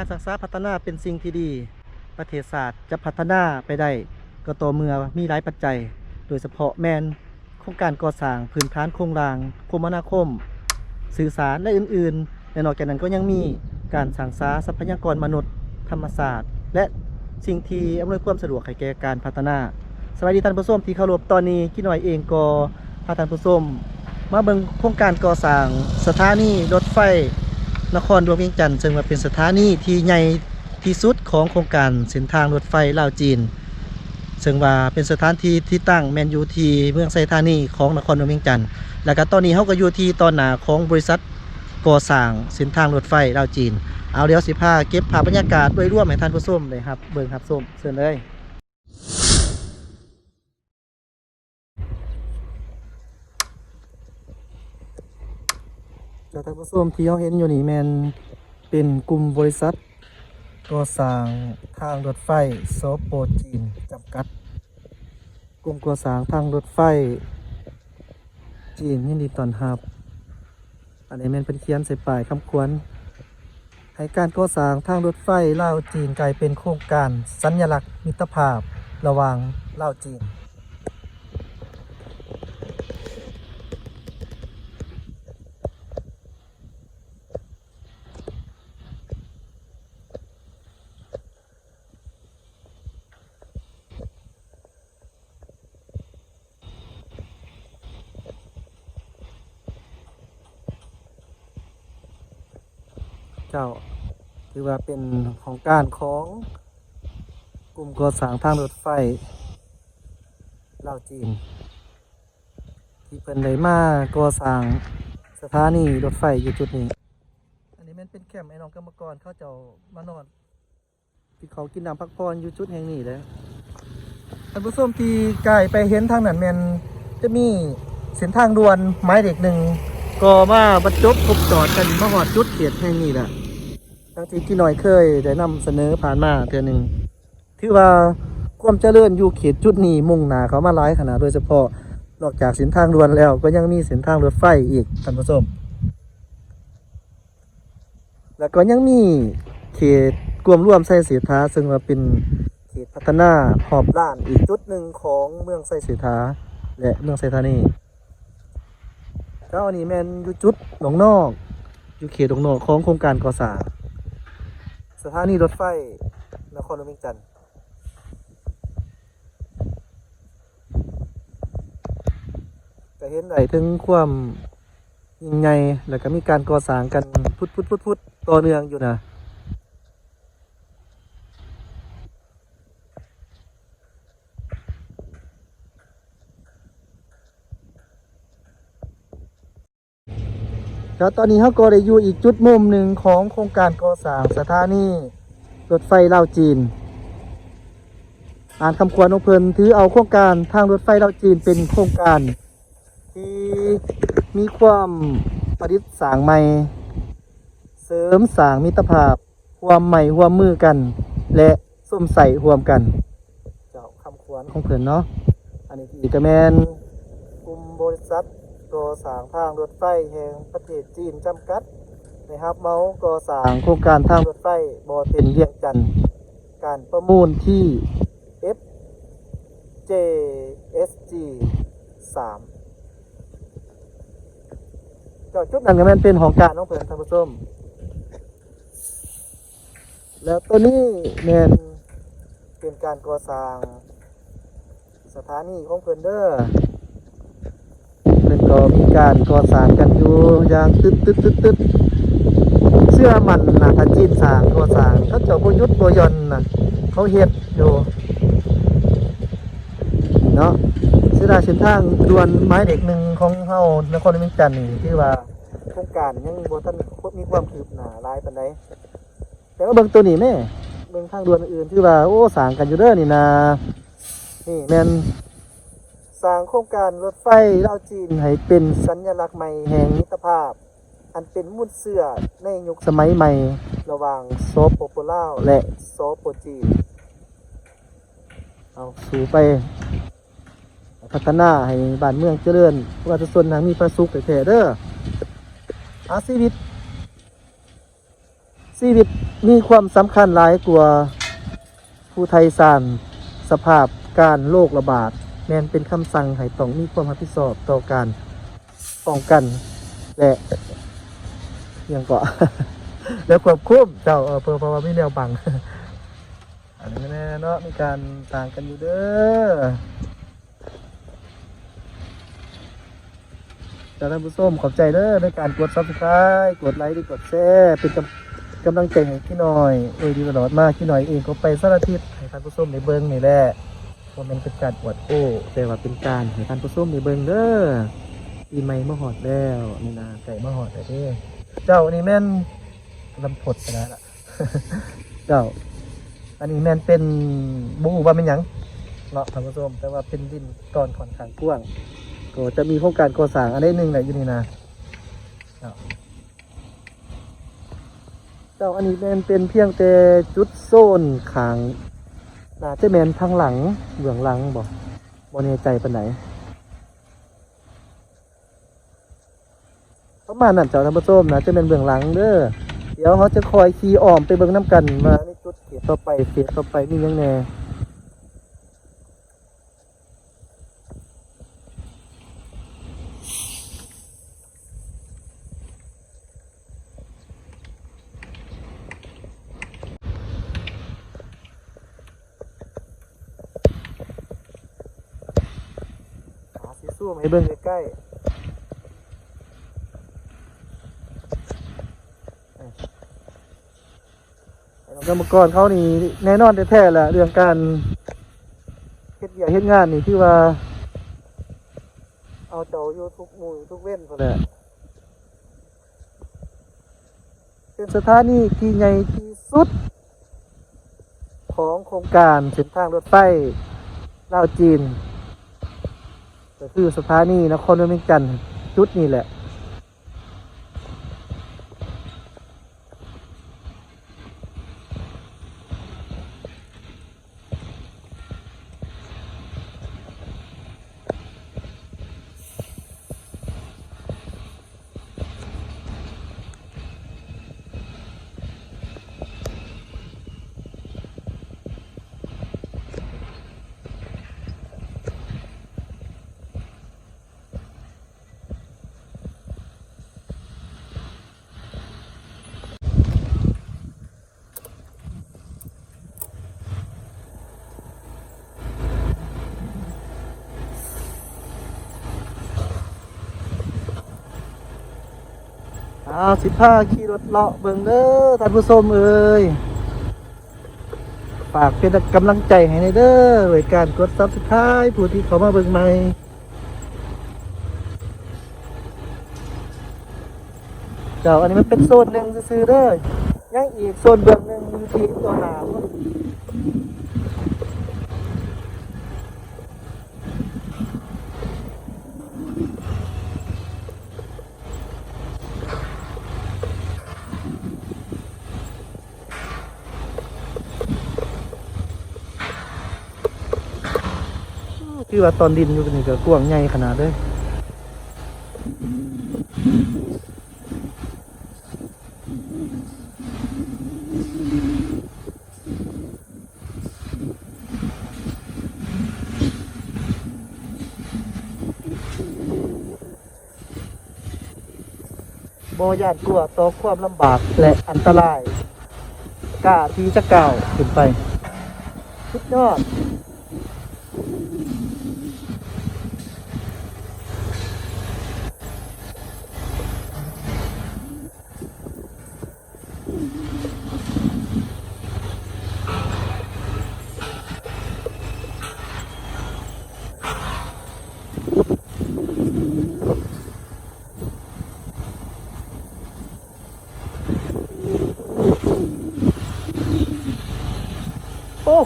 การศึกษาพัฒนาเป็นสิ่งที่ดี ประเทศศาสตร์จะพัฒนาไปได้ ก็ต่อเมื่อมีหลายปัจจัย โดยเฉพาะแมนโครงการก่อสร้างพื้นฐานโครงราง คมนาคม สื่อสารและอื่นๆและนอกจากนั้นก็ยังมีการสร้างสาทรัพยากรมนุษย์ ธรรมศาสตร์ และสิ่งที่อำนวยความสะดวกให้แก่การพัฒนาสวัสดีท่านผู้ชมที่เคารพตอนนี้กี่หน่อยเองก็พาท่านผู้ชมมาเบิ่งโครงการก่อสร้างสถานีรถไฟ นครหลวงเวียงจันทร์ซึ่งว่าเป็นสถานีที่ใหญ่ที่สุดของโครงการเส้นทางรถไฟลาวจีน ซึ่งว่าเป็นสถานที่ที่ตั้งแมนยูทีเมืองไซธานีของนครหลวงเวียงจันทร์แล้วก็ตอนนี้เขาก็อยู่ที่ตอนหนาของบริษัทก่อสร้างเส้นทางรถไฟลาวจีน เอาเดี๋ยวสิพาเก็บภาพบรรยากาศโดยร่วมให้ท่านผู้ชมเลยครับเบิ่งครับส้มเชิญเลย จ้าท่านผู้ชมที่เขาเห็นอยู่นี่แมนเป็นกลุ่มบริษัทก่อสร้างทางรถไฟโซโปจีนจำกัด กลุ่มก่อสร้างทางรถไฟ จีนยินดีต้อนรับ อันนี้แมนเป็นเขียนใส่ป้ายคำควรให้การก่อสร้างทางรถไฟลาวจีนกลายเป็นโครงการสัญลักษณ์มิตรภาพระหว่างลาวจีน เจ้าถือว่า เป็นของการของกลุ่มก่อสร้างทางรถไฟลาวจีน ที่เป็นได้มาก่อสร้างสถานีรถไฟอยู่จุดนี้ อันนี้มันเป็นแคมป์ไอ้น้องกรรมกรเขาเจ้ามานอนที่เขากินน้ำพักผ่อนอยู่จุดแห่งนี้เลยท่านผู้ชมที่ไกลไปเห็นทางนั้นแมนจะมีเส้นทางด่วนไม้เด็กหนึ่งก็มาบรรจบพบจอดกันมาหอดจุดเขียดแห่งนี้แหละ ทั้งที่พี่หน้อยเคยได้นำเสนอผ่านมาเทื่อหนึ่งถือว่าความเจริญอยู่เขตจุดนี้มุ่งหนาเขามาหลายขนาดโดยเฉพาะนอกจากเส้นทางด่วนแล้วก็ยังมีเส้นทางรถไฟอีกท่านผู้ชมแล้วก็ยังมีเขตกวมร่วมไส้เสียท้าซึ่งว่าเป็นเขตพัฒนาหอบล้านอีกจุดหนึ่งของเมืองไส้เสียท้าและเมืองไซธานีเจ้าอันนี้แมนอยู่จุดหนองนอก อยู่เขตหนองนอกของโครงการก่อสร้าง สถานีรถไฟนครหลวงเวียงจันทร์ก็เห็นได้ถึงความยิ่งใหญ่แล้วก็มีการก่อสร้างกันพุทธพุทธพุทธพุทธต่อเนื่องอยู่นะ แล้วตอนนี้เขาก็ได้อยู่อีกจุดมุมหนึ่งของโครงการก่อสร้างสถานีรถไฟลาวจีน อ่านคำควรของเพลินถือเอาโครงการทางรถไฟลาวจีนเป็นโครงการ ที่มีความประดิษฐ์สร้างใหม่ เสริมสร้างมิตรภาพความใหม่ร่วมือกัน และส้มใส่ร่วมกัน เจ้าคำควรของเพิ่นเนาะอันนี้ที่กระแมนกลุ่มบริษัท ก่อสร้างทางรถไฟแห่งประเทศจีนจำกัดนะครับเมาส์ก่อสร้างโครงการทางรถไฟบอเต็นเวียงจันทร์การประมูลที่ FJSG 3เจ้าจุดนั้นก็แมันเป็นของการน้องเพิ่นท่านผู้ชมแล้วตัวนี้แมนเป็นการก่อสร้างสถานีของเพิ่นเด้อเพิ่น ก็มีการก่อสร้างกันอยู่อย่างตึ๊ดตึ๊ดตึ๊ดตึ๊ดเชื่อมันนะถ้าจีนสร้างก่อสร้างเขาเจ้าบ่หยุดบ่หย่อนนะเขาเฮ็ดอยู่เนาะเสียดายเส้นทางดวนไม้เด็กหนึ่งของเฮานครเวียงจันทน์นี่ที่ว่าโครงการยังบ่ทันมีความคืบหน้าหลายปานใดแต่ว่าเบิ่งตัวนี้แม่เบิ่งทางดวนอื่นที่ว่าโอ้สร้างกันอยู่เด้อนี่นะนี่แม่น สร้างโครงการรถไฟลาวจีนให้เป็นสัญลักษณ์ใหม่แห่งมิตรภาพ อันเป็นมุ่นเสื้อในยุคสมัยใหม่ ระหว่างโซโปโปลาวและโซโปจีนเอาสู่ไป พัฒนาให้บ้านเมืองเจริญประชาชนทางมีประสุขแท้ๆเด้ออาชีวิตชีวิตมีความสำคัญหลายกว่าผู้ไทยสร้างสภาพการโรคระบาด แมนเป็นคำสั่งให้ต้องมีความรับผิดชอบต่อการป้องกัน และยังก็แล้วควบคุมเจ้าเออเพื่อเพราะว่ามีแนวบัง อันนี้แน่เนาะมีการต่างกันอยู่เด้อจากท่านผู้ชมขอบใจเด้อในการกด subscribe กดไลค์กดแชร์เป็นกำกำลังใจให้พี่หน่อยเอ้ยดีตลอดมากพี่หน่อยเองก็ไปสารทิศให้ท่านผู้ชมในเบิ้งนี่แหละ ว่ามันเป็นการอวดโอ้ แต่ว่าเป็นการให้ท่านผู้ชมในเบิงเด้อปีใหม่มาหอดแล้วนี่นาไก่มาหอดแต่เด้เจ้านี่แม่นลำพดไปแล้วล่ะ เจ้า อันนี้แม่นเป็นบูว่าเป็นหยังเนาะท่านผู้ชมแต่ว่าเป็นดินก้อนค่อนขางกว้างก็จะมีโครงการก่อสร้างอันนี้หนึ่งแหละอยู่นี่นะเจ้าเจ้าอันนี้แม่นเป็นเพียงแต่จุดโซนขาง น่าจะแมนทางหลังเบื้องหลังบอกบอแน่ใจปานไหนประมาณนั้นเจ้าท่านผู้มนะจะเป็นเบื้องหลังเด้อเดี๋ยวเขาจะคอยขี่อ้อมไปเบื้องน้ำกันมาในจุดเขียต่อไปเขียต่อไปมียังแห น่หาสีสู้มให้เบิ่งใกล้กรรมกรเขานี่แน่นอนแท้ๆแหละเรื่องการเฮ็ดเวียเฮ็ดงานนี่ที่ว่า เอาเจ้าอยู่ทุกหมู่ทุกเว้นพอแหละเป็นสถานีที่ใหญ่ที่สุด ของโครงการเส้นทางรถไฟลาวจีน ก็คือสถานีนครหลวงเวียงจันทน์จุดนี้แหละ เอาสิผ้าขี่รถเลาะเบิ่งเด้อท่านผู้ชมเอ้ยฝากเป็นกำลังใจให้ในเด้อด้วยการกดซับสไครป์ผู้ที่เขามาเบิ่งใหม่เจ้าอันนี้มันเป็นโซนหนึ่งซื้อเด้อยังอีกโซนเบื้องหนึ่งที่ตัวหนาว คือว่าตอนดินอยู่นี่ก็กว้างใหญ่ขนาดเลยบ่ยานกลัวต่อความลำบากและอันตรายกล้าที่จะก้าวขึ้นไปสุดยอด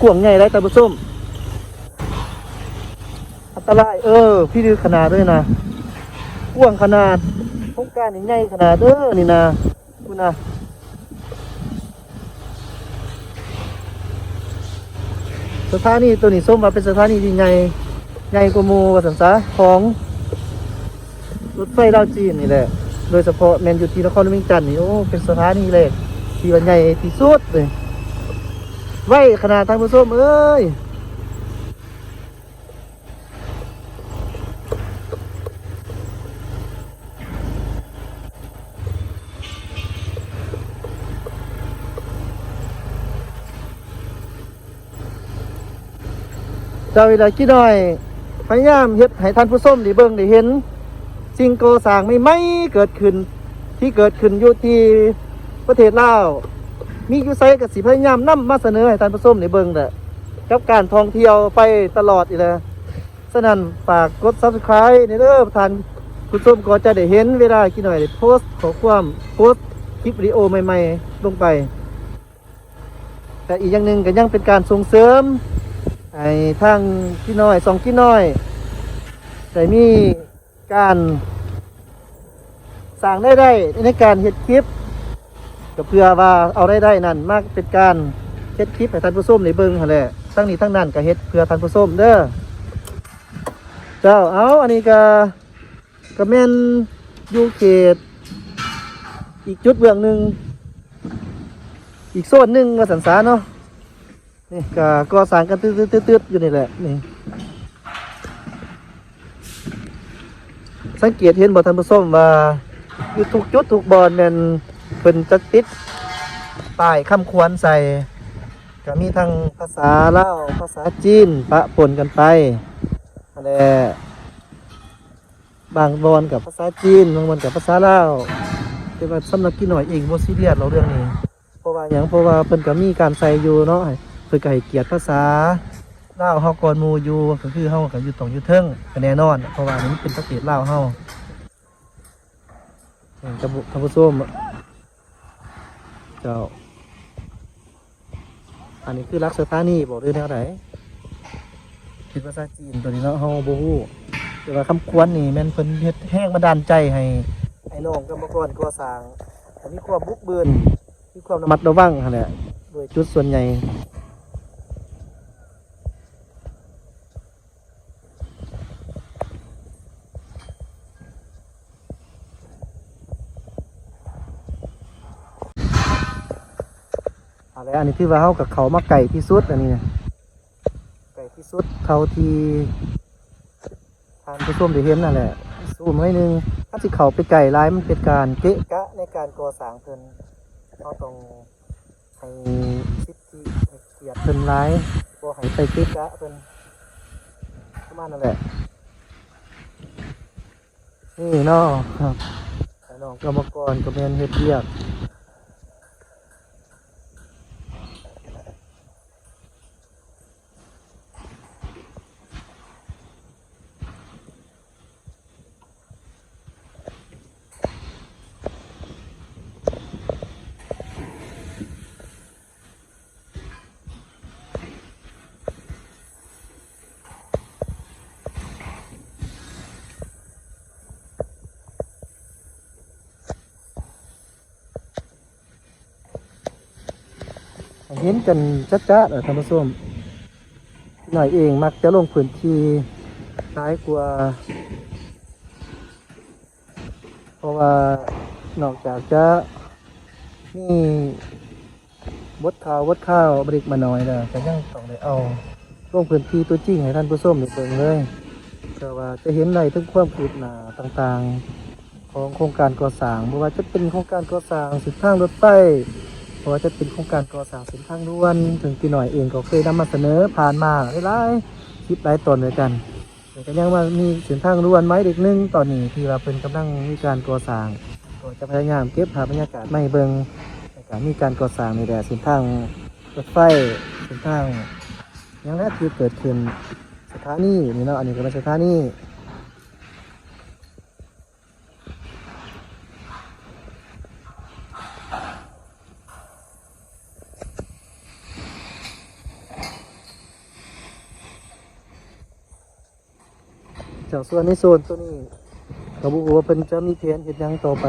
ขวงใหญ่ไรแต่บุส้มอันตราย เออ พี่ดูขนาดด้วยนะขวงขนาดโครงการนี่ใหญ่ขนาดเด้อนี่นะคุณนะสถานีตัวนี้ส้มมาเป็นสถานีที่ใหญ่ใหญ่กว่ามูว่าสันซะของรถไฟดาวจีนนี่แหละ โดยเฉพาะแมนยูที่นครลวงเวียงจันทน์นี่โอ้เป็นสถานีเลยที่ว่าใหญ่ที่สุดเลย ไว้ขนาดท่านผู้ชมเอ้ยเจ้าวิไลกี่น้อย พยายามเฮ็ดให้ท่านผู้ชมได้เบิ่งได้เห็น สิ่งก่อสร้างไม่ไม่เกิดขึ้น ที่เกิดขึ้นอยู่ที่ประเทศลาว มีอยู่ไซกับสิพยายามนำมาเสนอให้ท่านผู้ชมได้เบิ่งแหละกับการท่องเที่ยวไปตลอดอีกแล้วฉะนั้นฝากกด Subscribe ในเด้อท่านผู้ชมก็จะได้เห็นเวลากี่หน่อยได้โพสต์ขอความโพสต์คลิปวิดีโอใหม่ๆ ลงไป แต่อีกอย่างหนึ่งก็ยังเป็นการส่งเสริมไอ้ทางกี่น้อยสองกี่น้อยแต่มีการสั่งได้ได้ในการเฮ็ดคลิป ก็เพื่อว่าเอาได้ได้นั่นมากเป็นการเฮ็ดคลิปให้ท่านผู้ชมในเบิ่งหั่นแหละทั้งนี้ทั้งนั้นก็เฮ็ดเพื่อท่านผู้ชมเด้อเจ้าเอาอันนี้ก็ก็แม่นอยู่เขตอีกจุดเบื้องหนึ่งอีกโซนหนึ่งว่าสันสาเนาะนี่ก็ก่อสร้างกันตืดๆๆอยู่นี่แหละนี่สังเกตเห็นบ่ท่านผู้ชมว่าอยู่ทุกจุดทุกบอนแมน เพิ่นจะติดป้ายคำควรใส่ก็มีทั้งภาษาเล่าภาษาจีนปะปนกันไปนั่นและบางบอนกับภาษาจีนบางบอนกับภาษาเล่าวแต่ว่าสำหรับกี่หน่อยเองบ่ซีเรียสเราเรื่องนี้ เพราะว่าหยังเพราะว่าเพิ่นก็มีการใส่อยู่เนาะเพิ่นก็ให้เกียรติภาษาเล่าเฮาก่อนมูอยู่ก็คือเฮาก็อยู่ตรงอยู่เทิงก็แน่นอน เพราะว่านี่มันเป็นประเทศลาเฮาเห็นกับท่านผู้ชม เจ้า อันนี้คือรักสถานีบอกด้วยแนวไหนคิดภาษาจีนตัวนี้เนาะเฮาบ่ฮู้แต่ว่าคำควรนี่แม่นเพิ่นเฮ็ดแห้งบันดาลใจให้ให้น้องกรรมกรก่อสร้างอันนี้ความบุกเบินมีความระมัดระวังหั่นแหละโดยจุดส่วนใหญ่ อะไรอันนี้ที่ว่าเฮากับเขามาไก่ที่สุดอันนี้นะไก่ที่สุดเท่าที่ทานผู้ชมได้เห็นนั่นแหละซูมให้หนึงถ้าสิเขาไปไก่ร้ายมันเป็นการเกะกะในการก่อสร้างเพิ่นเขาต้องให้สิทธิให้เกียรติเพิ่นร้ายบ่ให้ไปเกะกะเพิ่นประมาณนั่นแหละนี่เนาะครับน้องกรรมกรก็แม่นเฮ็ดเรียก เห็นกันชัดๆเออท่านผู้ชมหน่อยเองมักจะลงพื้นที่ซ้ายกว่า เพราะว่านอกจากจะนี่บดข่าวบดข้าวบริกมาหน่อยแล้วก็ยังต้องได้เอาลงพื้นที่ตัวจริงให้ท่านผู้ชมได้เบิ่งเลยก็ว่าจะเห็นในถึงความคืบหน้าต่างๆ ของโครงการก่อสร้างไม่ว่าจะเป็นโครงการก่อสร้างสินทางรถไฟ ราะว่าจะเป็นโครงการก่อสร้างเส้นทางด่วน ถึงพี่หน่อยเองก็เคยนำมาเสนอผ่านมาหลายๆคลิปหลายตอนด้วยกันแต่ก็ยังว่ามีเส้นทางด่วนไม้เด็กนึงตอนนี้ที่ว่าเป็นกำลังมีการก่อสร้างก็จะพยายามเก็บภาพบรรยากาศไม่เบิงในการมีการก่อสร้างในแดดเส้นทางรถไฟเส้นทางอย่างแรกคือเกิดขึ้นสถานีนี่เนาะอันนี้ก็เป็นสถานี ส่วนในโซนตัวนี้ก็บอกว่าเป็นจะมีแผนเห็ดยังต่อไป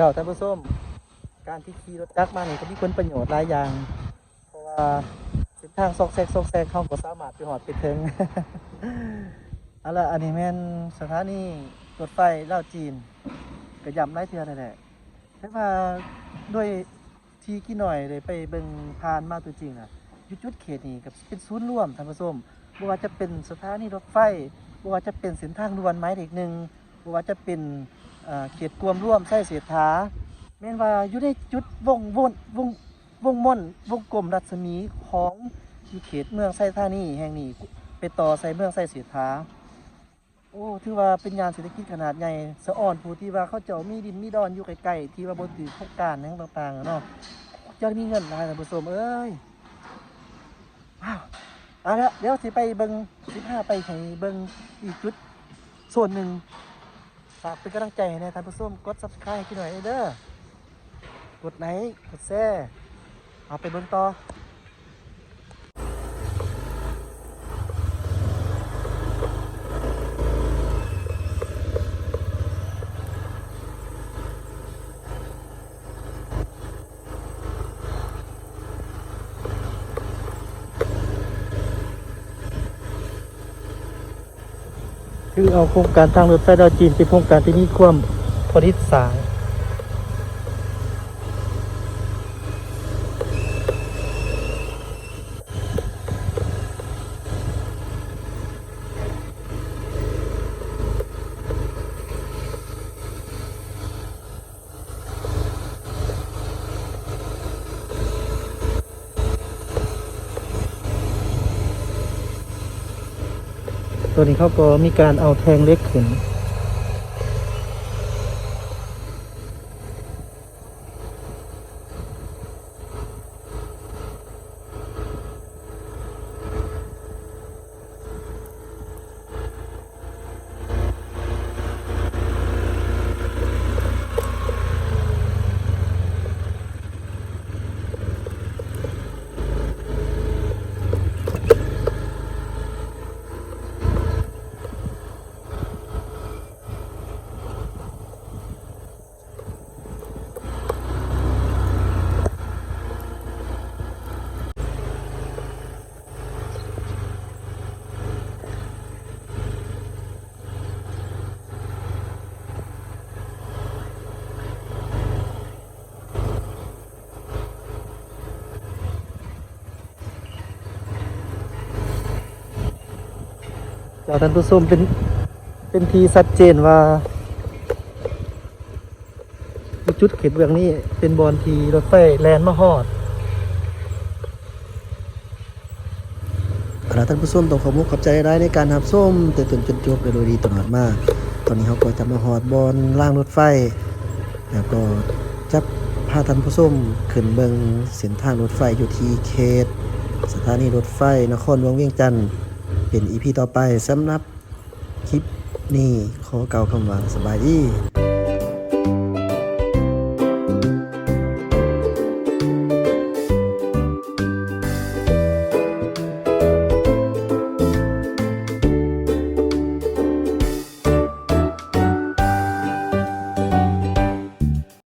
จ้าท่านผู้ชมการที่ขี่รถจักรมาเนี่ยก็มีผลประโยชน์หลายอย่าง เพราะว่าเส้นทางซอกแซกซอกแซกเขาก็สามารถไปหอดไปถึงเอาละอันนี้แม่นสถานีรถไฟเล่าจีนก็ย้ำหลายเทือนั่นแหละแต่ว่าด้วยที่กี่หน่อยเลยไปเบิ่งผ่านมาตัวจริงอะยู่จุดเขตนี้กับเป็นศูนย์รวมท่านผู้ชมบ่ว่าจะเป็นสถานีรถไฟบ่ว่าจะเป็นเส้นทางด่วนหมายเลขหนึ่งบ่ว่าจะเป็น เขตกวมร่วมไส้เสียฐาแม่นว่าอยู่ในจุดวงวนวงวงม่อนวงกลมรัศมีของอยู่เขตเมืองไส้ธานี่แห่งนี้ไปต่อใส่เมืองไส้เสียฐาโอ้ถือว่าเป็นงานเศรษฐกิจขนาดใหญ่สะอ่อนผู้ที่ว่าเขาเจ้ามีดินมีดอนอยู่ใกล้ๆที่ว่าบนถือโครงการหยังต่างๆอะเนาะเจะมีเงินหลายท่ผสมเอ้ยว้าวเอาละเดี๋ยวสิไปเบิงสิพาไปให้เบิงอีกจุดส่วนหนึ่ง ฝากเป็นกำลังใจให้นะท่านผู้ชมกด subscribe ให้พี่หน่อยเด้อกดไลค์กดแชร์เอาไปเบิงต่อ คือเอาโครงการทางรถไฟดาวจีนเป็นโครงการที่มีความพอดิสาย นี้เขาก็มีการเอาแทงเล็กขึ้น จากท่านผู้ชมเป็นเป็นทีชัดเจนว่า จุดเขตเมืองนี้เป็นบอลทีรถไฟแลนด์มาฮอดเอาล่ะท่านผู้ชมต้องขอมุกขอบใจได้ในการรับส้มแต่ต้นจนจบโดยดีตลอดมาตอนนี้เขาก็จะมาหอดบอลล่างรถไฟ แล้วก็จะพาท่านผู้ชมขึ้นเบิงเส้นทางรถไฟอยู่ที่เขตสถานีรถไฟนครหลวงเวียงจันทร์ เป็นอีพีต่อไปสำหรับคลิปนี้ขอเก่าวคำว่าสบายดี